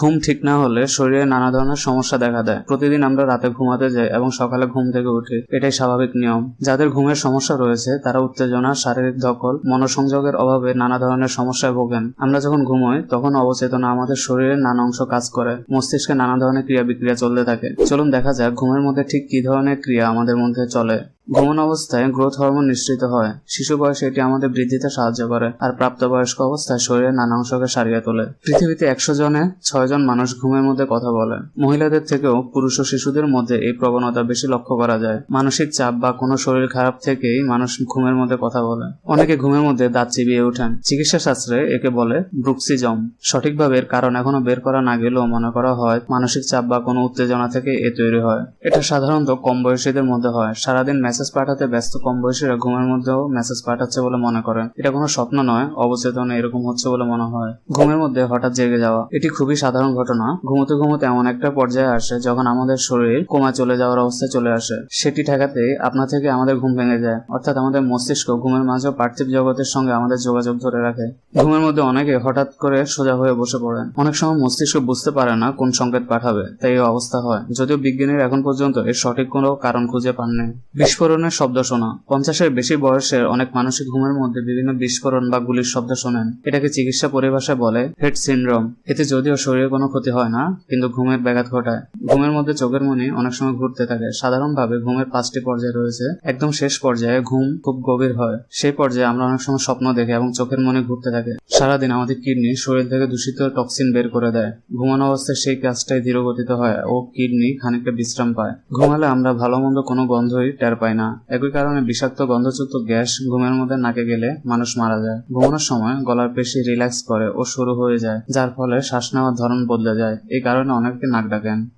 ঘুম ঠিক না হলে শরীরে নানা ধরনের সমস্যা দেখা দেয়। প্রতিদিন আমরা রাতে ঘুমাতে যাই এবং সকালে ঘুম থেকে উঠি। এটাই স্বাভাবিক নিয়ম। যাদের ঘুমের সমস্যা রয়েছে, তারা উত্তেজনা, শারীরিক দখল মনোসংযোগের অভাবে নানা ধরনের সমস্যায় ভোগেন। আমরা যখন ঘুমোই, তখন অবচেতনা আমাদের শরীরের নানা অংশ কাজ করে। মস্তিষ্কে নানা ধরনের ক্রিয়া বিক্রিয়া চলতে থাকে। চলুন দেখা যাক ঘুমের মধ্যে ঠিক কি ধরনের ক্রিয়া আমাদের মধ্যে চলে। ঘুমন অবস্থায় গ্রোথ হরমোন নিঃসৃত হয়। শিশু বয়সে এটি আমাদের বৃদ্ধিতে সাহায্য করে আর প্রাপ্তবয়স্ক অবস্থায় শরীরের নানা অংশকে সারিয়ে তোলে। পৃথিবীতে একশো জনে ছয় জন মানুষ ঘুমের মধ্যে কথা বলে। মহিলাদের থেকেও পুরুষ ও শিশুদের মধ্যে এই প্রবণতা বেশি লক্ষ্য করা যায়। মানসিক চাপ বা কোনো শরীর খারাপ থেকেই মানুষ ঘুমের মধ্যে কথা বলে। অনেকে ঘুমের মধ্যে দাঁত চিবিয়ে ওঠেন। চিকিৎসা শাস্ত্রে একে বলে ব্রুক্সিজম। সঠিকভাবে এর কারণ এখনও বের করা না গেলেও মনে করা হয় মানসিক চাপ বা কোনো উত্তেজনা থেকে এ তৈরি হয়। এটা সাধারণত কম বয়সীদের মধ্যে হয়। সারাদিন মেসেজ পাঠাতে ব্যস্ত কম বয়সীরা ঘুমের মধ্যেও মেসেজ পাঠাচ্ছে বলে মনে করেন। এটা কোনো স্বপ্ন নয়, অবচেতনে এরকম হচ্ছে বলে মনে হয়। ঘুমের মধ্যে হঠাৎ জেগে যাওয়া, এটি খুবই সাধারণ ঘটনা। ঘুমোতে ঘুমোতে এমন একটা পর্যায়ে আসে যখন আমাদের শরীর কোমা চলে যাওয়ার অবস্থায় চলে আসে। সেটি ঠেকাতে আপনা থেকে আমাদের ঘুম ভেঙে যায়, অর্থাৎ আমাদের মস্তিষ্ক ঘুমের মাঝেও পার্থিব জগতের সঙ্গে আমাদের যোগাযোগ ধরে রাখে। ঘুমের মধ্যে অনেকে হঠাৎ করে সোজা হয়ে বসে পড়েন। অনেক সময় মস্তিষ্ক বুঝতে পারে না কোন সংকেত পাঠাবে, তাই অবস্থা হয়। যদিও বিজ্ঞানীরা এখন পর্যন্ত এর সঠিক কোনো কারণ খুঁজে পাননি। বিস্ফোরণের শব্দ শোনা। পঞ্চাশের বেশি বয়সের অনেক মানুষই ঘুমের মধ্যে বিভিন্ন বিস্ফোরণ বা গুলির শব্দ শোনেন। এটাকে চিকিৎসা পরিভাষায় বলে হেড সিনড্রোম। এতে যদিও শরীরে কোনো ক্ষতি হয় না, কিন্তু ঘুমের ব্যাঘাত ঘটায়। ঘুমের মধ্যে চোখের মনি অনেক সময় ঘুরতে থাকে। সাধারণভাবে ঘুমের পাঁচটি পর্যায় রয়েছে। একদম শেষ পর্যায়ে ঘুম খুব গভীর হয়। সেই পর্যায়ে আমরা অনেক সময় স্বপ্ন দেখে এবং চোখের মনে ঘুরতে থাকে। সারাদিন আমাদের কিডনি শরীর থেকে দূষিত টক্সিন বের করে দেয়। ঘুমানো অবস্থায় সেই কাজটাই ধীর গতিতে হয় ও কিডনি খানিকটা বিশ্রাম পায়। ঘুমালে আমরা ভালো মন্দ কোনো গন্ধই টের পাই না। একই কারণে বিষাক্ত গন্ধযুক্ত গ্যাস ঘুমের মধ্যে নাকে গেলে মানুষ মারা যায়। ঘুমানোর সময় গলার পেশি রিল্যাক্স করে ও শুরু হয়ে যায়, যার ফলে শ্বাস নেওয়ার ধরন বদলে যায়। এই কারণে অনেকে নাক ডাকেন।